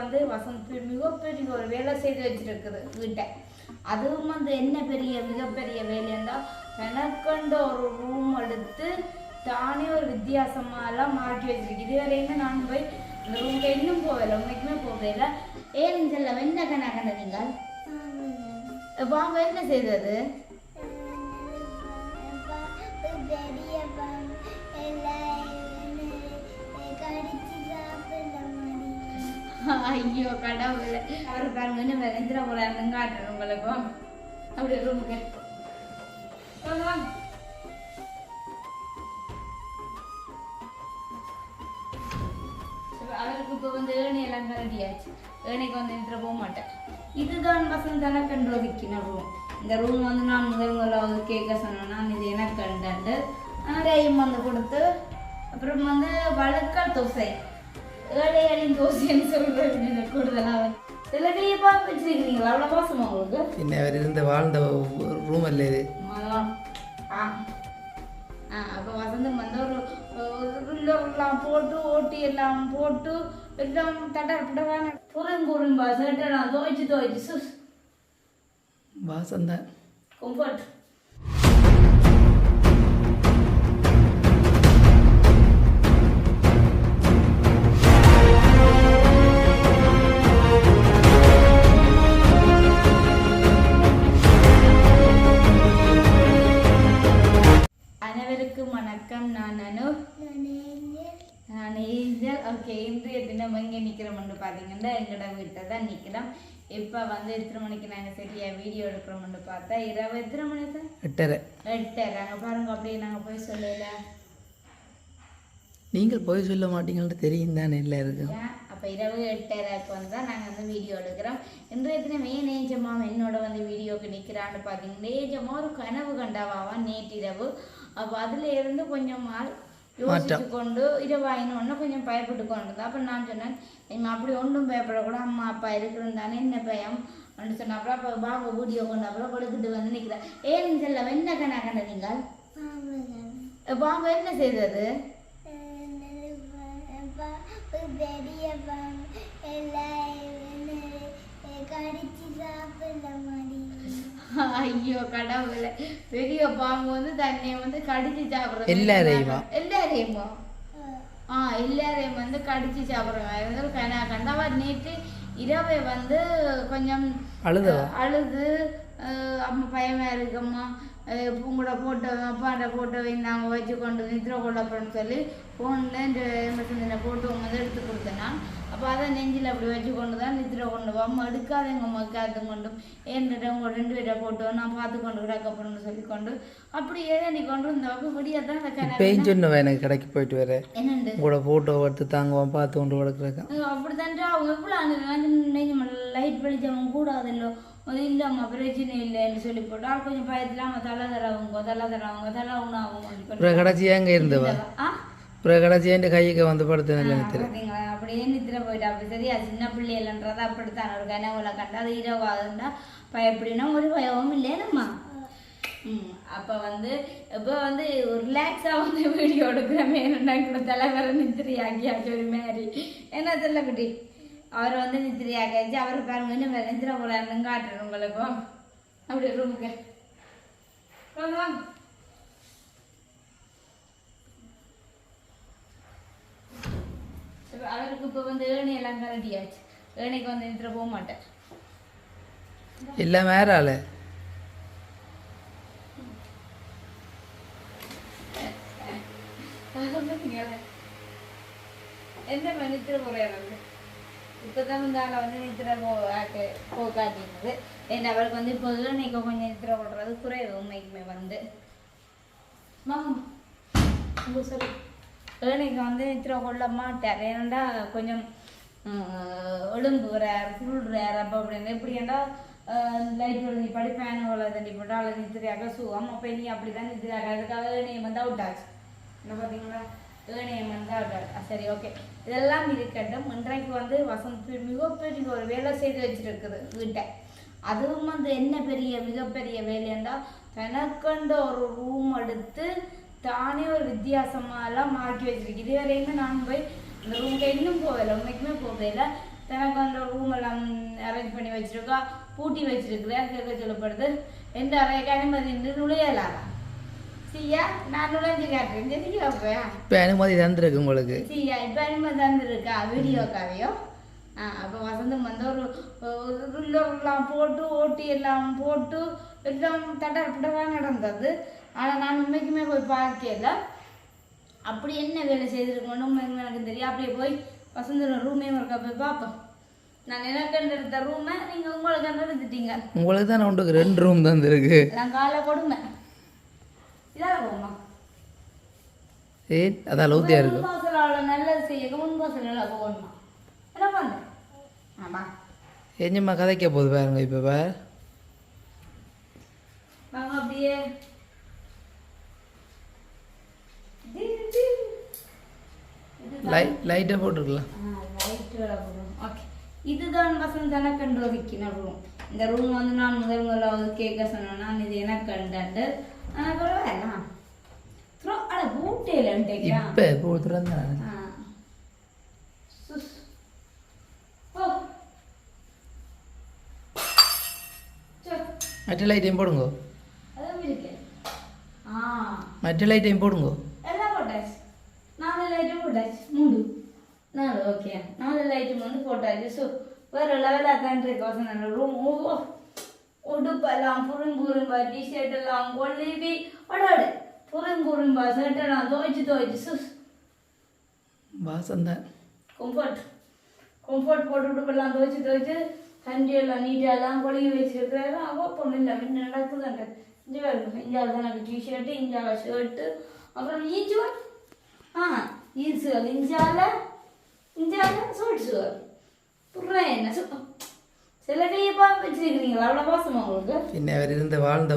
வந்து வசந்த் மிகப்பெரிய ஒரு வேலை செய்து வச்சிருக்குது வீட்டை. அதுவும் வந்து என்ன பெரிய மிகப்பெரிய வேலைன்னா எனக்கண்ட ஒரு ரூம் எடுத்து தானே ஒரு வித்தியாசமா எல்லாம் மாற்றி வச்சிருக்கு இதுவரையுமே நான் போய் இந்த ரூம்க்கு இன்னும் போகல உண்மைக்குமே போகல. ஏன் செல்ல என்ன கண்ணா கண்ட நீங்கள் வாங்க என்ன செய்தது? ஐயோ கடவுள். அவர் பாருங்க இன்னும் வெந்திர போல காட்டுறேன் உங்களுக்கும். அப்படி ரூமுக்கு அவருக்கு இப்போ வந்து ஏணி எல்லாம் கரடியாச்சு ஏணிக்கு வந்து நின்ற போக மாட்டேன். இதுதான் வசந்த் எனக்கு கண்டு ரூம் இந்த ரூம் வந்து நான் முதல் முதல்ல வந்து கேட்க சொன்னேன்னா இது இது எனக்கு கண்டாண்டு அதையும் வந்து கொடுத்து அப்புறம் வந்து வழுக்கல் தோசை. ஏழைகளின் தோசின்னு சொல்றேன் கூடுதலாக சில கிளியப்பா வச்சிருக்கிறீங்களா அவ்வளோ மோசமா உங்களுக்கு? என்ன அவர் இருந்த வாழ்ந்த ரூம் அல்ல இது. ஆ. ஆ அப்போ வசந்தம் வந்து ஒரு போட்டு ஓட்டி எல்லாம் போட்டு எல்லாம் தட்டர் பட்டரான புறங்கூறும் பாசட்டை நான் துவைச்சு துவைச்சு சுஸ் வாசந்தான் கம்ஃபர்ட் அனைவருக்கும் வணக்கம். நான் அனு நான் ஏஞ்சல். ஓகே இன்றைய தினம் எங்கே நிற்கிறோம்னு பார்த்தீங்கன்னா எங்களோட வீட்டில் தான் நிற்கிறோம். இப்போ வந்து எத்தனை மணிக்கு நாங்கள் சரியாக வீடியோ எடுக்கிறோம்னு பார்த்தா இரவு எத்தனை மணி தான் எட்டரை. எட்டரை. அங்கே பாருங்க அப்படியே நாங்கள் போய் சொல்லல. நீங்கள் போய் சொல்ல மாட்டீங்கன்னு தெரியும் தானே இல்லை இருக்கும் அப்போ இரவு எட்டரைக்கு வந்து தான் நாங்கள் வந்து வீடியோ எடுக்கிறோம். இன்றைய தினம் ஏன் ஏஜம்மா என்னோட வந்து வீடியோக்கு நிற்கிறான்னு பார்த்தீங்கன்னா ஏஜம்மா ஒரு கனவு கண்டாவாவா நேற்றிரவு. அப்போ அதுல இருந்து கொஞ்சம் நாள் யோசிச்சு கொண்டு இரவாயினோன்னு கொஞ்சம் பயப்பட்டு கொண்டு அப்போ நான் சொன்னேன் நீங்கள் அப்படி ஒன்றும் பயப்படக்கூடாது. அம்மா அப்பா இருக்கிறது தானே என்ன பயம்? அப்படின்னு சொன்ன அப்புறம் அப்போ பாபா வீடியோ கொண்டு அப்புறம் கொடுத்துட்டு வந்து நிற்கிறேன் ஏன் செல்ல என்ன கண்ணா கண்ட நீங்கள்? பாபா என்ன செய்தது? பெரிய பாம்பு. எல்லாம் கடிச்சு ஐயோ கடவுளே. பெரிய பாம்பு வந்து தன்னை வந்து கடிச்சு சாப்பிடுறது எல்லாரையுமா? எல்லாரையுமா ஆ எல்லாரையும் வந்து கடிச்சு சாப்பிடுறாங்க கனா கண்டாவா நேற்று இரவை வந்து கொஞ்சம்? அழுது அஹ், அம்மா பயமா இருக்கும்மா உங்களோட போட்டோ அப்பாண்ட போட்டோவை நாங்கள் வச்சு கொண்டு நித்திர கொள்ளப்போன்னு சொல்லி ஃபோனில் இந்த எமர்ஜென்சி போட்டோ வந்து எடுத்து கொடுத்தேன்னா அப்போ அதை நெஞ்சில் அப்படி வச்சு கொண்டு தான் நித்திர கொண்டு வா அம்மா எடுக்காதீங்க அம்மா காத்து கொண்டு ஏன்ட்டு உங்க ரெண்டு பேரை போட்டோ நான் பார்த்து கொண்டு கிடக்கப்படுன்னு சொல்லி கொண்டு அப்படி ஏதோ கொண்டு இந்த வகு விடிய தான் இப்பயும் சொன்னவன் எனக்கு கடைக்கு போயிட்டு வர. என்னண்டு? உங்களோட ஃபோட்டோ எடுத்து தாங்குவான் பார்த்து கொண்டு கிடக்குறேன் அப்படித்தான் அவங்க எவ்வளோ லைட் வெளிச்சம் கூடாதல்லோ. அது இல்லம்மா பிரச்சனை இல்லைன்னு சொல்லி போட்டால் கொஞ்சம் பயத்தில் அவன் தலை தரவங்க தலை தரவங்க தலை உணாவங்க அப்புறம் கடைசியா அங்கே இருந்தவா? அப்புறம் என் கைக்கு வந்து படுத்தேன் பார்த்தீங்களா அப்படியே நித்திர போயிட்டா அப்படி சரியா சின்ன பிள்ளைகள்ன்றது அப்படித்தான் ஒரு கனவுல கண்டா அது இரவாதுண்டா பயப்படினா ஒரு பயமும் இல்லையேனம்மா ம் அப்போ வந்து இப்போ வந்து ரிலாக்ஸாக வந்து வீடியோ எடுக்கிறமே என்ன கூட தலைவரை நித்திரையாக்கியாச்சு ஒரு மாதிரி. என்ன தெரியல குட்டி? அவர் வந்து நித்திரையாக்கியாச்சு. அவர் பாருங்க இன்னும் வேறு நித்திர போகிறாருன்னு காட்டுறேன் உங்களுக்கும். அப்படி ரூமுக்கு வாங்க வாங்க இப்ப அவருக்கு இப்போ வந்து ஏணி எல்லாம் கரடியாச்சு ஏணிக்கு வந்து நித்திர போக மாட்டேன். எல்லாம் வேற ஆளு. என்ன நித்திர போறாரு இப்பதான் வந்து ஆளை வந்து நித்திர போ ஆக்கு போ காட்டினது ஏன்னா அவருக்கு வந்து இப்போ ஏணிக்கு கொஞ்சம் நித்திர போடுறது குறைவு உண்மைக்குமே வந்து. மாமா. உங்க சொல்லு ஏழைக்கு வந்து நித்திர கொள்ள மாட்டார் ஏன்னா கொஞ்சம் ஒழுங்குறார் சுருடுறார் அப்போ அப்படின்னு எப்படின்னா லைட் ஒழுங்கி படிப்பேன் ஓலை தண்ணி போட்டு அவளை நித்திரையாக சுகம் அப்போ நீ அப்படி தான் நித்திரையாக அதுக்காக ஏணியம் வந்து அவுட் ஆச்சு என்ன பார்த்தீங்களா? ஏணியம் வந்து அவுட் ஆச்சு சரி ஓகே இதெல்லாம் இருக்கட்டும் இன்றைக்கு வந்து வசந்த் மிகப்பெரிய ஒரு வேலை செய்து வச்சிருக்குது வீட்டை. அதுவும் வந்து என்ன பெரிய மிகப்பெரிய வேலைன்னா தனக்கண்ட ஒரு ரூம் எடுத்து தானே ஒரு வித்தியாசமா எல்லாம் மாற்றி வச்சிருக்கு இதுவரையுமே நான் போய் இந்த ரூம்க்கு இன்னும் போகல. உண்மைக்குமே போகல. தனக்கு அந்த ரூம் எல்லாம் அரேஞ்ச் பண்ணி வச்சிருக்கா பூட்டி வச்சிருக்கிறேன் கேட்க சொல்லப்படுது? எந்த அறைக்கு அனுமதி இன்று நுழையலாதா சரியா நான் நுழைஞ்சு காட்டுறேன். சரியா அப்ப இப்போ அனுமதி தந்துருக்கு உங்களுக்கு. சரியா இப்போ அனுமதி தந்துருக்கா? வீடியோக்காவையோ ஆ அப்போ வசந்தம் வந்து ஒரு ருல்லெல்லாம் போட்டு ஓட்டி எல்லாம் போட்டு எல்லாம் தட்டர் புடவாக நடந்தது. ஆனால் நான் உண்மைக்குமே போய் பார்க்கல. அப்படி என்ன வேலை செய்திருக்கணும் உண்மைக்குமே எனக்கு தெரியும். அப்படியே போய் வசந்தன் ரூமே ஒருக்கா போய் பார்ப்போம். நான் எனக்கு எடுத்த ரூமை நீங்கள் உங்களுக்கு எடுத்துட்டீங்க. உங்களுக்கு தான் உண்டுக்கு ரெண்டு ரூம் தந்துருக்கு நான் காலை கொடுமை. இதால போமா ஏ அதான் லூத்தியாக இருக்கும் முன்வாசலால நல்லது செய்ய முன்வாசலால போகணுமா என்ன பண்ண? ஆமா ஏஞ்சம்மா கதைக்க போகுது பாருங்க இப்போ பார். அப்படியே தின், தின். இதுதான். லைட் லைட்டை போட்டுருக்கலாம் ஆ, light வேலை போடுறோம். Okay. இதுதான் வசந்த் எனக்கு கண்டுபிடிக்கிற ரூம் இந்த ரூம் வந்து நான் முதல் முதலாவது கேட்க சொன்னேன் நான் இது எனக்கு கண்டாண்டு ஆனால் பரவாயில்ல த்ரோ அட பூட்டேலன்ட்டேக்கிறா இப்போ இப்போ திறந்தேன் ஆ. சுஸ். ஓ. சோ, மற்ற லைட்டையும் போடுங்க அதுவும் இருக்கு. ஆ, மற்ற லைட்டையும் போடுங்க எல்லாம் போட்டாச்சு. நாலு light போட்டாச்சு. மூணு. நாலு, okay. நாலு light வந்து போட்டாச்சு. So, வேற ஆ தான் இருக்கு room. ஓ. உடுப்பெல்லாம் புரும்புரும்பா டிஷர்ட் எல்லாம் கொழுவி அடாடு புரும்புரும்பா ஷர்ட் எல்லாம் துவைச்சு துவைச்சு சுஸ் வாசம் தான் கம்ஃபர்ட் கம்ஃபர்ட் போட்டு உடுப்பெல்லாம் துவைச்சு துவைச்சு நீட்டாக எல்லாம் கொழுகி வச்சிருக்கிறாரு அவ பொண்ணு இல்லை முன்ன நடக்குதுங்க இங்கே வருது இஞ்சால தான் எனக்கு டிஷர்ட்டு இஞ்சால ஷர்ட்டு அப்புறம் ஈச்சுவல் ஆ ஈச்சுவல் இஞ்சால இஞ்சால ஷர்ட்ஸுவல் புறேன் என்ன சில பார்த்து வச்சிருக்கிறீங்களா அவ்வளோ பாசமா உங்களுக்கு பின்ன அவர் இருந்த வாழ்ந்த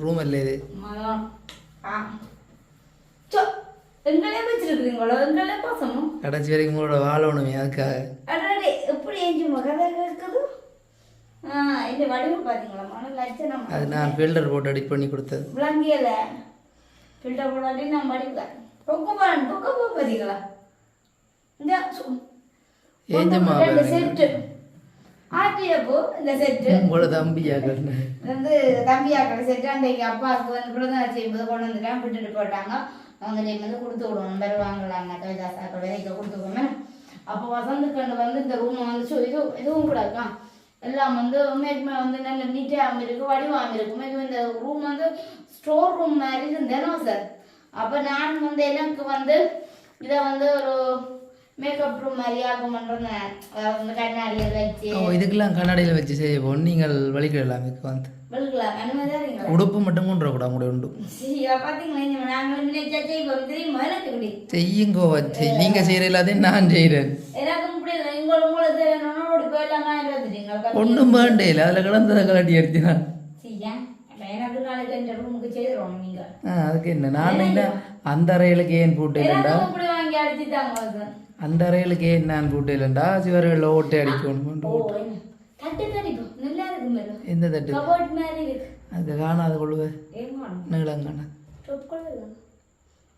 ரூம் இல்லை இது மரம் ஆ சோ எங்களே வச்சிருக்கிறீங்களோ எங்களே பாசமும் கடைசி வரைக்கும் உங்களோட வாழணுமே அதுக்காக அடடே எப்படி ஏஞ்சி மகதை ஆ இந்த வடிவம் பார்த்தீங்களா மன லட்சணம் அது நான் ஃபில்டர் போட்டு எடிட் பண்ணி கொடுத்தது விளங்கியல ஃபில்டர் போடாட்டி நான் வடிவேன் பொக்கு பாருங்க பொக்க போ பார்த்தீங்களா இந்த சு- ஏஞ்சம்மா ரெண்டு பாருங்க. செட்டு. ஆட்டியப்போ இந்த செட்டு. உங்களோட தம்பியா கண்ணு வந்து தம்பியாக்களை செட்டு. அன்றைக்கு அப்பாவுக்கு வந்து பிறந்தநாள் செய்யும்போது கொண்டு வந்துட்டாங்க விட்டுட்டு போட்டாங்க அவங்க நீ வந்து கொடுத்து விடுவோம் வருவாங்களாங்க கவிதாசாக்கள் விதைக்க கொடுத்து விடுவோம் அப்போ வசந்துக்கண்டு வந்து இந்த ரூமை வந்து இது இதுவும் கூட இருக்கான் எல்லாம் வந்து உண்மைக்குமே வந்து நல்ல நீட்டாகவும் இருக்கு வடிவாகவும் இருக்கு. உண்மைக்குமே இந்த ரூம் வந்து ஸ்டோர் ரூம் மாதிரி இருந்தேனோ சார். அப்போ நான் வந்து எனக்கு வந்து இதை வந்து ஒரு மேக்கப் ரூம் மாதிரி அதாவது வந்து கண்ணாடியில் வச்சு. ஓ இதுக்கெல்லாம் கண்ணாடியில் வச்சு செய்ய நீங்கள் வலிக்கிடலாம் இதுக்கு வந்து. உடுப்பு மட்டும் கொண்டு வரக்கூடாது உங்களுடைய உண்டு. செய்யுங்கோ வச்சு. நீங்கள் செய்கிற எல்லாத்தையும் நான் வந்துட்டீங்க. ஒன்றும் வேண்டே இல்லை. அதில் கிடந்ததை கலாட்டி சரியா அப்ப எனக்கு நாளைக்கு இந்த ரூமுக்கு செய்திருவோம் நீங்க ஆ அதுக்கு என்ன? நான் என்ன? அந்த அறைகளுக்கு ஏன் போட்டேன்டா. அந்த அறைகளுக்கு ஏன் நான் போட்டேன்டா சிவர்களில் ஓட்டை அடிக்கணும் எந்த தட்டு? அது காணாத கொள்ளுவே கொள்ளலாம்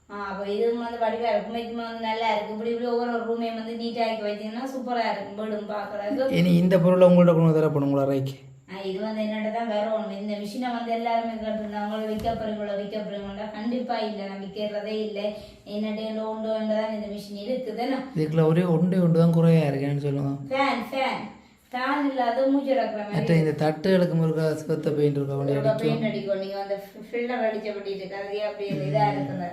ஆ அப்போ இது வந்து வடிவா இருக்கும் இதுமே வந்து நல்லா இருக்கு. இப்படி இப்படி ஒவ்வொரு ரூமையும் வந்து நீட்டாக்கி வச்சீங்கன்னா சூப்பரா இருக்கும். வீடும் பார்க்கறதுக்கு. இனி இந்த பொருளை உங்கள்ட்ட கொண்டு தரப்படும் ஆ, இது வந்து என்னோட தான் வரும். இந்த மிஷினை வந்து எல்லாருமே கேட்டுருந்தாங்க. விற்க போறீங்களோ விற்க போறீங்களா கண்டிப்பா இல்லை. நான் விற்கிறதே இல்லை. என்னடைய லோண்டோன்றதான் இந்த மிஷின் இருக்குதுன்னு இதுக்குள்ள ஒரே ஒன்றே ஒன்று தான் குறையா இருக்கேன்னு சொல்லுவாங்க ஃபேன் ஃபேன் ஃபேன் இல்லாத மூச்சு மற்ற மாதிரி இந்த தட்டுகளுக்கு முருகா சிவத்த பெயிண்ட் இருக்கா? அடிக்கும். பெயிண்ட் அடிக்கும். நீங்க வந்து ஃபில்டர் அடிச்சபடி இருக்கு. அது அப்படி இதா இருக்குது.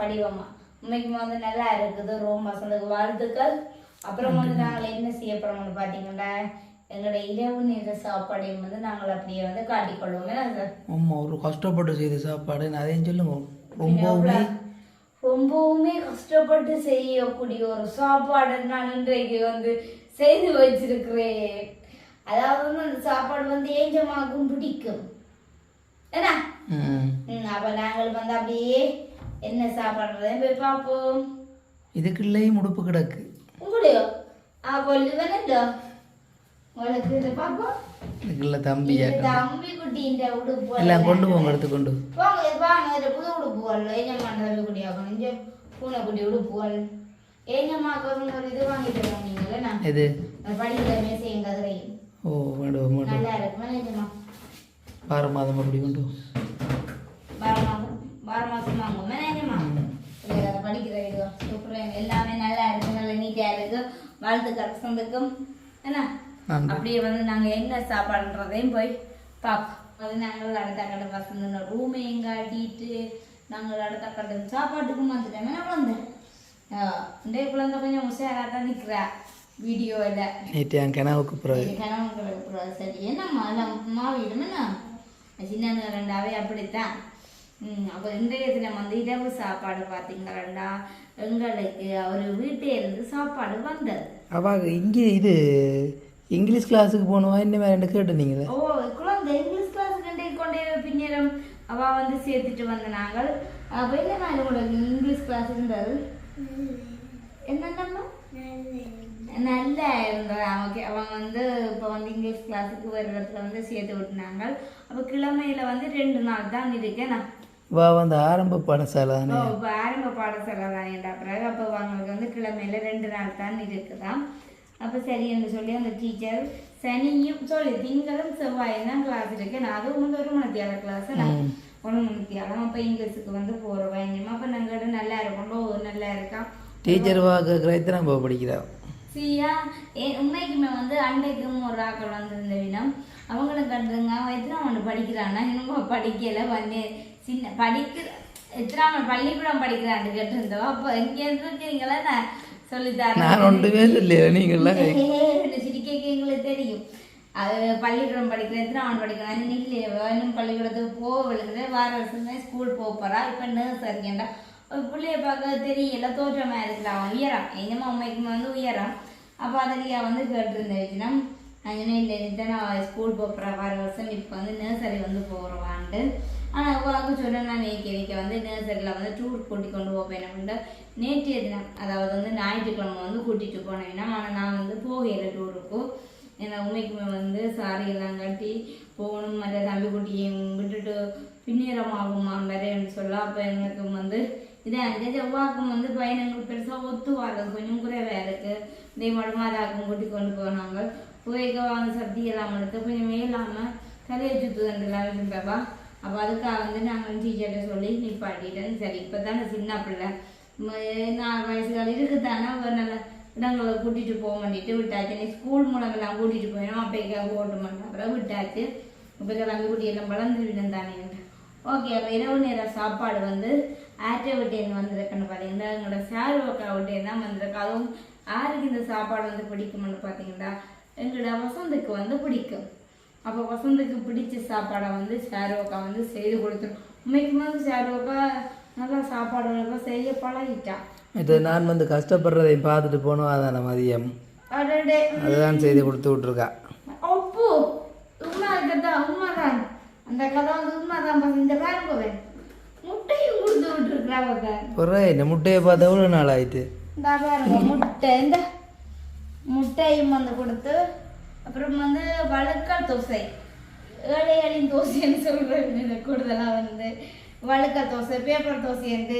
படிவமா. உண்மைக்குமே வந்து நல்லா இருக்குது. ரோம் வசந்தக்கு வாழ்த்துக்கள். அப்புறம் வந்து நாங்கள் என்ன செய்ய போறோம்னு பாத்தீங்கன்னா எங்களோட இரவு நேர சாப்பாடையும் வந்து நாங்கள் அப்படியே வந்து காட்டிக்கொள்வோம். ஏன்னா சார்? ஆமா ஒரு கஷ்டப்பட்டு செய்த சாப்பாடு. அதையும் சொல்லுங்க. ரொம்பவுமே ரொம்பவுமே கஷ்டப்பட்டு செய்யக்கூடிய ஒரு சாப்பாடு நான் இன்றைக்கு வந்து செய்து வச்சிருக்கிறேன். அதாவது வந்து அந்த சாப்பாடு வந்து ஏஞ்சமாக்கும் பிடிக்கும். என்ன? அப்ப நாங்கள் வந்து அப்படியே என்ன சாப்பாடுறதையும் போய் பார்ப்போம். இதுக்குள்ளேயும் உடுப்பு கிடக்கு. உங்களையோ? ஆ கொல்லுவனല്ലോ தம்பியா இது தம்பி குட்டின்ற உடுப்பு எல்லாம் கொண்டு போங்க எடுத்து கொண்டு. போங்க வாங்க இதுல புது உடுப்புகள் என்ன தம்பி குட்டி ஆகணும் இங்க பூனை குட்டி உடுப்புகள் ஏங்கம்மாக்கு ஒரு ஒரு இது வாங்கிட்டு வந்தீங்கல்ல நான் இது படிக்கிற மேசையும் கதிரையும் ஓ வேண்டுவோம் வேண்டுவோம் நல்லா இருக்கும் ஏங்கம்மா வார மாதம் அப்படி கொண்டு வா. வார மாதம் வார மாதம் வாங்குவோம் ஏங்கம்மா இல்லை படிக்கிற இது சூப்பராக எல்லாமே நல்லா இருக்கு நல்ல நீட்டாக இருக்கு. வாழ்த்துக்கள் சொந்தக்கும். என்ன? அப்படியே வந்து நாங்கள் என்ன சாப்பாடுன்றதையும் போய் பார்ப்போம் அது நாங்கள் அடுத்த கடை பசங்க ரூமையும் காட்டிட்டு நாங்கள் அடுத்த கடை சாப்பாட்டுக்கும் வந்துட்டோம் என்ன குழந்தை இந்த குழந்தை கொஞ்சம் உஷாராக தான் நிற்கிறா வீடியோவில் நேற்று என் கிணவுக்கு பிறகு. கணவன் சரி என்னம்மா? எல்லாம் மாவிடும் என்ன? சின்ன ரெண்டாவே அப்படித்தான். ம் அப்போ இன்றைய தினம் வந்து இரவு சாப்பாடு பார்த்தீங்களா எங்களுக்கு அவர் வீட்டே இருந்து சாப்பாடு வந்தது. அவாங்க இங்கே இது இங்கிலீஷ் கிளாஸுக்கு போகணுமா இன்னும் ரெண்டு கேட்டு நீங்களே ஓ குழந்தை இங்கிலீஷ் கிளாஸ் கண்டே கொண்டே பின்னேரம் அவ வந்து சேர்த்துட்டு வந்த நாங்கள். அப்போ என்ன மாதிரி உங்களுக்கு இங்கிலீஷ் கிளாஸ் இருந்தது? என்னென்னம்மா நல்லா இருந்தது? அவனுக்கு அவன் வந்து இப்போ வந்து இங்கிலீஷ் கிளாஸுக்கு இடத்துல வந்து சேர்த்து விட்டுனாங்க அப்போ கிழமையில வந்து ரெண்டு நாள் தான் இருக்கேன். நான் வா வந்து ஆரம்ப பாடசாலை தானே இப்போ ஆரம்ப பாடசாலை தானேண்டா பிறகு அப்போ அவங்களுக்கு வந்து கிழமையில ரெண்டு நாள் தான் இருக்குதாம். அப்போ சரி என்று சொல்லி அந்த டீச்சர் சனியும் சொல்லி திங்களும் செவ்வாயும் தான் கிளாஸ் இருக்கு நான் அதுவும் வந்து ஒரு மணித்தியால கிளாஸ் நான். ஒரு மணித்தியாலம் அப்போ இங்கிலீஷுக்கு வந்து போகிறோம் பயங்கரமா அப்போ நாங்கள் நல்லா இருக்கும் ஓ நல்லா இருக்கா டீச்சர் வா கேட்குறது நம்ம படிக்கிறா சரியா உண்மைக்குமே வந்து அண்டைக்கும் ஒரு ஆக்கள் வந்திருந்த வினம் அவங்களும் கண்டுங்க அவன் எத்தனாம் ஒன்று படிக்கிறான்னா இன்னும் படிக்கல வந்து சின்ன படிக்கிற எத்தனாம் பள்ளிக்கூடம் படிக்கிறான்னு கேட்டிருந்தோம் அப்போ இங்கே இருக்கீங்களா நான் நான் ஒன்றுமே சொல்லியா நீங்களாம் சிரிக்க தெரியும். அது பள்ளிக்கூடம் படிக்கிற எத்தனை அவன் படிக்கிறான் இல்லை இன்னும் பள்ளிக்கூடத்துக்கு போக விழுங்குது வார வருஷம் ஸ்கூல் போக போறா இப்போ நர்ஸ் இருக்கேன்டா. ஒரு பிள்ளைய பார்க்க தெரியல தோற்றமா இருக்குல்ல அவன் உயரம். எங்கம்மா அம்மைக்கு வந்து உயரம். அப்போ அதிலேயே வந்து கேட்டிருந்த வச்சுனா அங்கே இல்லை நான் ஸ்கூல் போகிறேன் வார வருஷம் இப்போ வந்து நர்சரி வந்து போகிறவான்ட்டு ஆனால் அவ்வாவுக்கு சொன்னேன் நேற்று இன்றைக்கி வந்து நர்சரியில் வந்து டூர் கூட்டி கொண்டு போவேன் அப்படின்ட்டு நேற்றைய தினம் அதாவது வந்து ஞாயிற்றுக்கிழமை வந்து கூட்டிகிட்டு போனேன்னா ஆனால் நான் வந்து போகல டூருக்கு ஏன்னா உண்மைக்குமே வந்து சாரி எல்லாம் கட்டி போகணும். மற்ற தம்பி குட்டியை விட்டுட்டு பின்னேரமாகுமா வரேன்னு சொல்ல? அப்போ எங்களுக்கு வந்து இதே எனக்கு செவ்வாக்கும் வந்து பையனுங்களுக்கு பெருசாக ஒத்து வர்றது கொஞ்சம் குறைவாக இருக்குது இதே மாதிரி மாதாக்கும் கூட்டி கொண்டு போனாங்க. போய்க்க வாங்க சப்தி எல்லாம் எடுத்து கொஞ்சம் மேலாமல் தலையை சுற்றுதண்டுலாம் இருந்தப்பா அப்போ அதுக்காக வந்து நாங்கள் டீச்சர்கிட்ட சொல்லி நிப்பாட்டிட்டேன் சரி இப்போ தானே சின்ன பிள்ளை. நாலு வயசு வயசுகள் இருக்குதானே ஒரு நல்ல இடங்களை கூட்டிகிட்டு போக வேண்டிட்டு விட்டாச்சு. நீ ஸ்கூல் மூலமெல்லாம் கூட்டிகிட்டு போயிடும் அப்போக்காக ஓட்டு மாட்டேன். அப்புறம் விட்டாச்சு. இப்போ கிளம்பி குட்டி எல்லாம் வளர்ந்து விடும் தானே ஓகே அப்போ இரவு நேர சாப்பாடு வந்து ஆட்டை விட்டேன் வந்திருக்குன்னு பார்த்தீங்கன்னா எங்களோட சாரு அக்கா விட்டேன் தான் வந்திருக்கு. அதுவும் யாருக்கு இந்த சாப்பாடு வந்து பிடிக்கும்னு பார்த்தீங்கன்னா எங்களோட வசந்துக்கு வந்து பிடிக்கும். அப்போ வசந்துக்கு பிடிச்ச சாப்பாடை வந்து சாருவக்கா வந்து செய்து கொடுத்துரும் உண்மைக்குமே சாருவக்கா நல்லா சாப்பாடுகளுக்கு செய்ய பழகிட்டா. இது நான் வந்து கஷ்டப்படுறதை பார்த்துட்டு போனோம் அதான மதியம். அதுதான் செய்து கொடுத்து விட்ருக்கா ஒப்பு. உண்மை இருக்கதான் உண்மைதான் அந்த கதை வந்து உண்மைதான் பாருங்க இந்த பாருங்க முட்டையும் கொடுத்து விட்டுருக்குறாங்க பிறகு இந்த முட்டையை பார்த்து எவ்வளோ நாள் ஆயிட்டு? முட்டை இந்த முட்டையும் வந்து கொடுத்து அப்புறம் வந்து வழுக்கல் தோசை. ஏழைகளின் தோசைன்னு சொல்கிறேன் கூடுதலாக வந்து வழுக்கல் தோசை பேப்பர் தோசை வந்து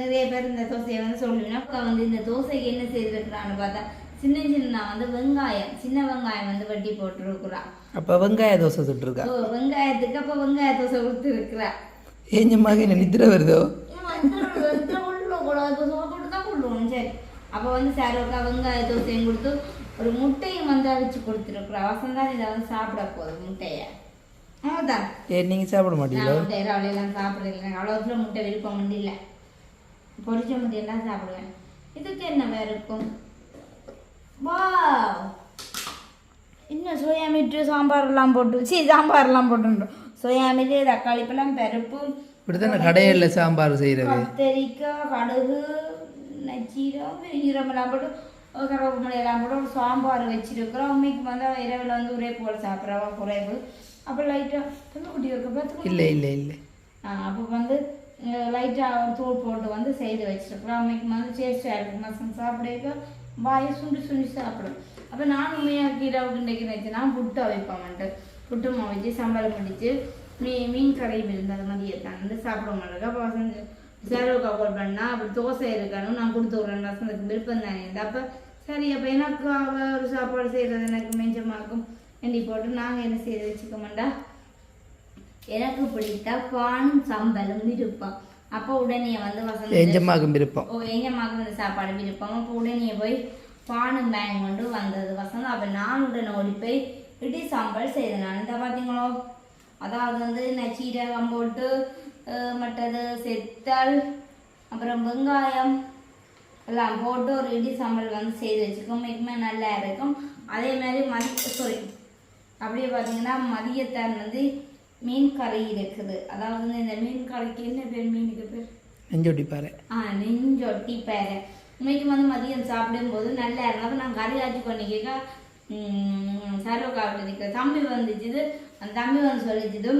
நிறைய பேர் இந்த தோசையை வந்து சொல்லுவேன் அப்போ வந்து இந்த தோசைக்கு என்ன செய்திருக்கிறான்னு பார்த்தா சின்ன சின்ன வந்து வெங்காயம் சின்ன வெங்காயம் வந்து வெட்டி போட்டுருக்குறா. அப்போ வெங்காய தோசை சுட்டுருக்கா? ஓ வெங்காயத்துக்கு அப்போ வெங்காய தோசை கொடுத்துருக்குறா. ஏஞ்ச மகன் நித்திர வருதோ? சரி. அப்போ வந்து சாரோக்கா வெங்காய தோசையும் கொடுத்து ஒரு முட்டையும் வந்து அவிச்சு கொடுத்துருக்குறா வசந்தான் இதை வந்து சாப்பிட போகுது முட்டையை. அவ்வளோதான் ஏ நீங்கள் சாப்பிட மாட்டீங்களோ? முட்டை ரவலையெல்லாம் சாப்பிட்றதில்ல எனக்கு அவ்வளோத்துல முட்டை விருப்பம் இல்லை. பொரிச்ச முட்டையெல்லாம் சாப்பிடுவேன். இதுக்கு என்ன வேற இருக்கும்? வா இன்னும் சோயா மீட்டு சாம்பார்லாம் போட்டு சி சாம்பார்லாம் போட்டுன்றோம் சோயா மீட்டு தக்காளி பழம் பருப்பு. கடையில் சாம்பார் செய்கிறது கத்தரிக்காய் கடுகு நச்சீரம் பெருஞ்சீரமெல்லாம் போட்டு கருவேப்பிலை எல்லாம் போட்டு ஒரு சாம்பார் வச்சிருக்கிறோம். அம்மைக்கு வந்து இரவில் வந்து ஒரே போல் சாப்பிட்றவா குறைவு. அப்போ லைட்டாக குட்டி இருக்க பார்த்து இல்லை இல்லை இல்லை. அப்போ வந்து லைட்டாக ஒரு தூள் போட்டு வந்து செய்து வச்சிருக்கிறோம். அம்மைக்கு வந்து டேஸ்டாக இருக்கு. மசம் சாப்பிடுக்க வாயை சுண்டி சுண்டி சாப்பிடும். அப்போ நான் உண்மையாக கீராவுக்கு இன்றைக்கு நினச்சினா புட்டு வைப்போம்ட்டு புட்டு மாவு வச்சு சம்பளம் முடிச்சு மீ மீன் கடையும் இருந்தது மதியத்தான் வந்து சாப்பிட மாட்டேங்க அப்போ சேரோக்கா கால் பண்ணா அப்படி தோசை இருக்கணும் நான் கொடுத்து விட்றேன் வசந்தக்கு விருப்பம் தானே. அப்போ சரி அப்போ எனக்கு அவ ஒரு சாப்பாடு செய்கிறது எனக்கு மிஞ்சமாக்கும் எண்டி போட்டு நாங்கள் என்ன செய்து வச்சுக்கோமாண்டா எனக்கு பிடித்த பானும் சம்பலும் விருப்பம். அப்போ உடனே வந்து வசந்த எஞ்சமாகும் விருப்பம். ஓ எங்கள் மகன் இந்த சாப்பாடு விருப்பம். அப்போ உடனே போய் பானும் பேங் கொண்டு வந்தது வசந்தம் அப்போ நான் உடனே ஓடி போய் இடி சாம்பார் செய்தேன். நான் இந்த பார்த்தீங்களோ அதாவது வந்து நான் சீரகம் போட்டு மற்றது செத்தல் அப்புறம் வெங்காயம் எல்லாம் போட்டு ஒரு இடி சாம்பார் வந்து செய்து வச்சுக்கோம் மிகமே நல்லா இருக்கும். அதே மாதிரி மதிய சாரி அப்படியே பார்த்தீங்கன்னா மதியத்தான் வந்து மீன் கறி இருக்குது. அதாவது இந்த மீன் கறிக்கு என்ன பேர்? மீனுக்கு பேர்? நெஞ்சொட்டி பாரு ஆ நெஞ்சொட்டி பேர இன்னைக்கு வந்து மதியம் சாப்பிடும்போது நல்லா இருந்தப்ப நான் கறி ஆச்சு கொண்டிக்க சர்வக்காவில் இருக்கிற தம்பி வந்துச்சுது. அந்த தம்பி வந்து சொல்லிச்சுது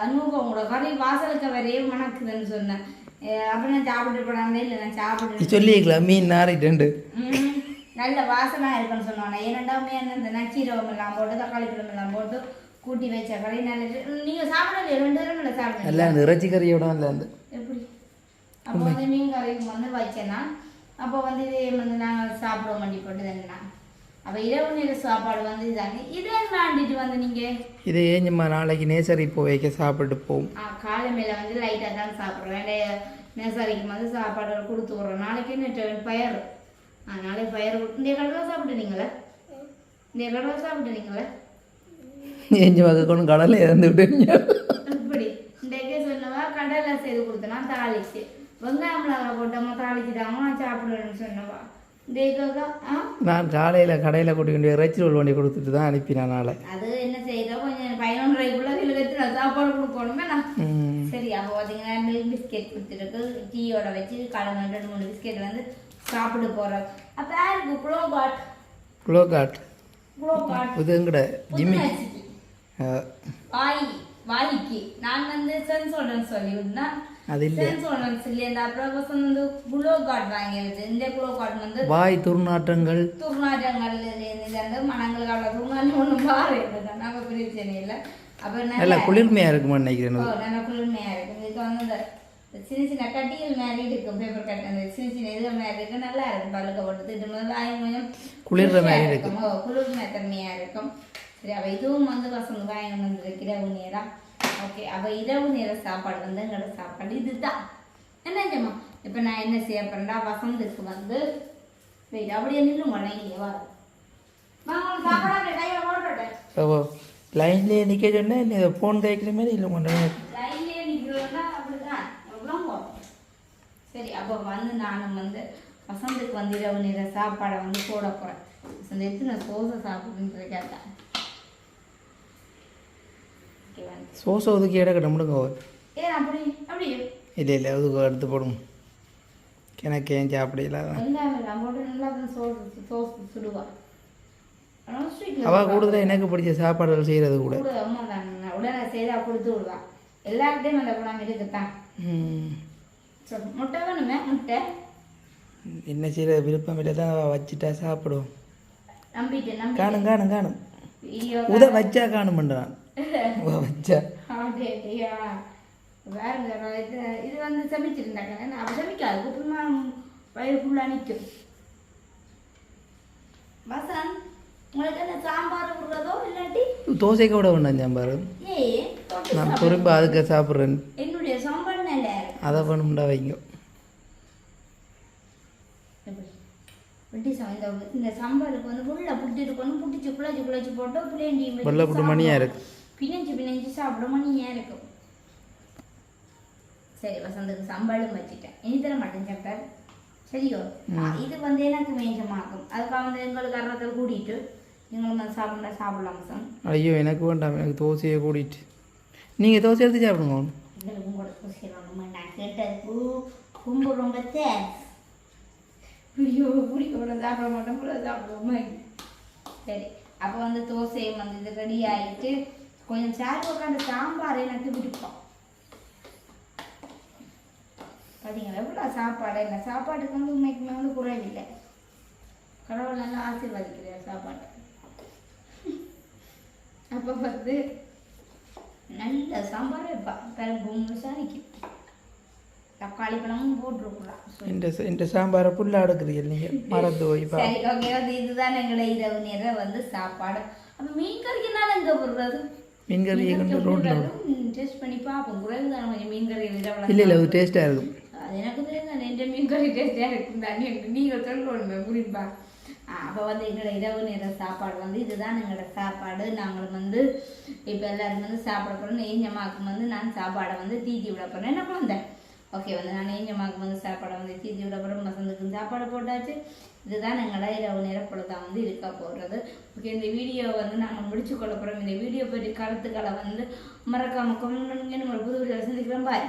அனுபவம் உங்களோட கறி வாசலுக்கு வரையே மணக்குதுன்னு சொன்னேன். அப்ப நான் சாப்பிட்டு போனாங்க இல்லை நான் சாப்பிட்டு சொல்லிக்கலாம் மீன் நாரிட்டு நல்ல வாசமா இருக்குன்னு சொன்னாங்க ஏனண்டாமே இந்த நச்சீரகம் எல்லாம் போட்டு தக்காளி பழம் எல்லாம் போட்டு கூட்டி வச்ச கறி நல்ல நீங்க சாப்பிடல ரெண்டு பேரும் இல்லை சாப்பிடுங்க நல்லா அந்த இறைச்சி கறியோட நல்லா இருந்து எப்படி? அப்போ வந்து மீன் கறி வந்து வச்சேன்னா அப்போ வந்து இதே வந்து நாங்கள் சாப்பிட வண்டி போட்டு தானே அப்போ இரவு நேர சாப்பாடு வந்து இதாங்க இதே தாண்டிட்டு வந்து நீங்கள் இது ஏஞ்சம்மா நாளைக்கு நேசரி இப்போ வைக்க சாப்பிட்டு போவோம்? காலை மேலே வந்து லைட்டாக தான் சாப்பிட்றோம். நேசரிக்கு வந்து சாப்பாடு கொடுத்து விட்றோம். நாளைக்கு என்ன பயர்? ஆ நாளைக்கு பயர் இந்த கடலை சாப்பிட்டுனீங்களே இந்த கடலை சாப்பிட்டுனீங்களே ஏஞ்சம்மாக்கு கொண்டு கடலை இறந்து விட்டுருங்க இப்படி. இன்றைக்கே சொன்னவா கடலை செய்து கொடுத்தனா தாளிச்சு வெங்காயம் மிளகா போட்டோமா தாளிச்சிட்டாமா சாப்பிடுவேன்னு சொன்னவா. ஆ நான் காலையில் கடையில் கூட்டி கொண்டு போய் இறைச்சி ரோல் வண்டி கொடுத்துட்டு தான் அனுப்பினேன் நாளை. அது என்ன செய்யறோம் கொஞ்சம் பதினொன்றரைக்குள்ள கிலோ சாப்பாடு கொடுக்கணுமே நான். சரி அப்போ பார்த்தீங்கன்னா மில்க் பிஸ்கெட் கொடுத்துருக்கு. டீயோட வச்சு கலந்து ரெண்டு மூணு பிஸ்கெட் வந்து சாப்பிட போகிறோம் அப்போ யாருக்கு குளோ காட் குளோ காட் குளோ காட் இது எங்கட? ஜிம்மி. வாய் வாய்க்கு. நான் வந்து இல்லை சென்சோடன் சொல்லி வாய் துர்நாற்றங்கள் நல்லா நினைக்கிறேன் குளிர்மையா இருக்கும் இந்த சின்ன சின்ன கட்டிகள் மாதிரி இருக்கும் பேப்பர் கட் அந்த சின்ன சின்ன இது மாதிரி இருக்கு நல்லா இருக்கும் பழுக்க போட்டு மாதிரி வாயும் கொஞ்சம் குளிர்ற மாதிரி இருக்கும். குளிர்மை தன்மையா இருக்கும் சரி அப்ப இதுவும் வந்து வசந்த வாயம் வந்து இரவு நேரம் ஓகே அப்ப இரவு நேர சாப்பாடு வந்து எங்களோட சாப்பாடு இதுதான். என்ன ஜம்மா இப்ப நான் என்ன செய்ய போறேன்டா வசந்துக்கு வந்து வெயிட் அப்படியே நில்லுங்க இங்கே வர வாங்க சாப்பாடு அப்படியே கையில போட்டுட்டேன் ஓ லைன்லேயே நிற்க இல்லை ஃபோன் கைக்கிற மாதிரி இல்லை கொண்டு லைன்லயே நிக்கிறோம்னா அப்படிதான். சரி அப்போ வந்து நானும் வந்து வசந்துக்கு வந்து இரவு நேர சாப்பாடை வந்து போட வசந்த் எத்தனை சோசை சாப்பிடுன்னு கேட்டேன் சோசை ஒதுக்கி இடம் கட்ட முடுங்க இல்லை. இல்லை ஒதுக்கு எடுத்து போடும் எனக்கு ஏன் ஸ்வீட்ல அவள் கூடுதலாக எனக்கு பிடிச்ச சாப்பாடுகள் செய்கிறது கூட. கூட அம்மா தான் உடனே செய்தா கொடுத்து விடுவா. எல்லார்கிட்டையும் அந்த குழம்பு இருக்குத்தான். ம். சரி முட்டை வேணுமே முட்டை? என்ன செய்யறது விருப்பம் இல்லை தான் வச்சுட்டா சாப்பிடுவோம் காணும் காணும் காணும். உத வச்சா காணுமன்றான். உத வச்சா அப்படியா இது வந்து சமைச்சிருந்தாங்க. நான் அப்போ சமைக்காது அப்புறமா வயிறு ஃபுல்லாக நிற்கும் உங்களுக்கு என்ன சாம்பார் விடுறதோ இல்லாட்டி? தோசைக்கு கூட வேண்டாம் சாம்பார்? நான். பொறுப்பு அதுக்கு சாப்பிட்றேன். என்னுடைய சாம்பார் நல்லா அதை பண்ணும்டா வைங்க. இந்த சாம்பாருக்கு வந்து ஃபுல்லாக புட்டு இருக்கணும். புட்டிச்சு குழச்சி குழச்சி போட்டு பிள்ளைண்டி வெள்ளை புட்டு மணியா இருக்கு. பிணைஞ்சு பிணைஞ்சு சாப்பிட மணியா இருக்கும் சரி வசந்துக்கு சம்பாளும் வச்சுட்டேன். இனி தர மாட்டேன் சாப்பிட்டார் சரியோ? இது வந்து எனக்கு மேஞ்சமாகும் அதுக்காக வந்து எங்களுக்கு அறத்தில் கூட்டிட்டு எங்களுக்கு வந்து சாப்பிட சாப்பிடலாம் சார் ஐயோ எனக்கு வேண்டாம். எனக்கு தோசையை கூட்டிட்டு. நீங்கள் தோசை எடுத்து சாப்பிடுங்க எங்களுக்கும் கூட பூசிடணுமா நான் கேட்டதுக்கு கும்பு ரொம்ப ஐயோ பிடிக்க சாப்பிட மாட்டோம் கூட சாப்பிடுவோமா சரி அப்போ வந்து தோசையை வந்து இது ரெடி ஆகிட்டு கொஞ்சம் சேர் உட்காந்து சாம்பார் எனக்கு விருப்பம் பார்த்தீங்களா எவ்வளோ சாப்பாடு? என்ன சாப்பாட்டுக்கு வந்து உண்மைக்குமே வந்து குறைவில்லை. கடவுள் நல்லா ஆசீர்வதிக்கிறார் சாப்பாட்டை. அப்போ வந்து நல்ல சாம்பார் வைப்பா. பருப்பும் விசாரிக்கும் தக்காளி பழமும் போட்டிருக்கலாம் இந்த இந்த சாம்பாரை புல்லாக எடுக்கிறீங்க நீங்கள் மறந்து போய் சரி ஓகே இதுதான் எங்களை இரவு நேரம் வந்து சாப்பாடு. அப்போ மீன் கறிக்குனால எங்கே போடுறது? மீன் கறியை கொண்டு ரோட்டில் டேஸ்ட் பண்ணி பார்ப்போம் குறைவு தான் கொஞ்சம் மீன் கறி இல்லை இல்லை அது டேஸ்ட்டாக இருக்கும் எனக்கு தெரியும் எந்த மீன் கறி டேஸ்டாக இருக்கும் தான் எனக்கு நீங்கள் சொல்லணும் புரியும்பா அப்போ வந்து எங்களோட இரவு நேர சாப்பாடு வந்து இதுதான் எங்களோட சாப்பாடு நாங்களும் வந்து இப்போ எல்லாரும் வந்து சாப்பிட போகிறோம் ஏஞ்சம்மாவுக்கு வந்து நான் சாப்பாடை வந்து தீத்தி விட போகிறேன் என்ன குழந்தை ஓகே வந்து நான் ஏஞ்சம்மாவுக்கு வந்து சாப்பாடை வந்து தீத்தி விட போகிறோம் வசந்துக்கு சாப்பாடு போட்டாச்சு இதுதான் எங்களோட இரவு நேர பொழுதாக வந்து இருக்க போகிறது ஓகே இந்த வீடியோ வந்து நாங்கள் முடிச்சு கொள்ள போகிறோம் இந்த வீடியோ பற்றி கருத்துக்களை வந்து மறக்காம கொண்டு நம்ம புது வீடியோவில் சந்திக்கிறோம். பாய்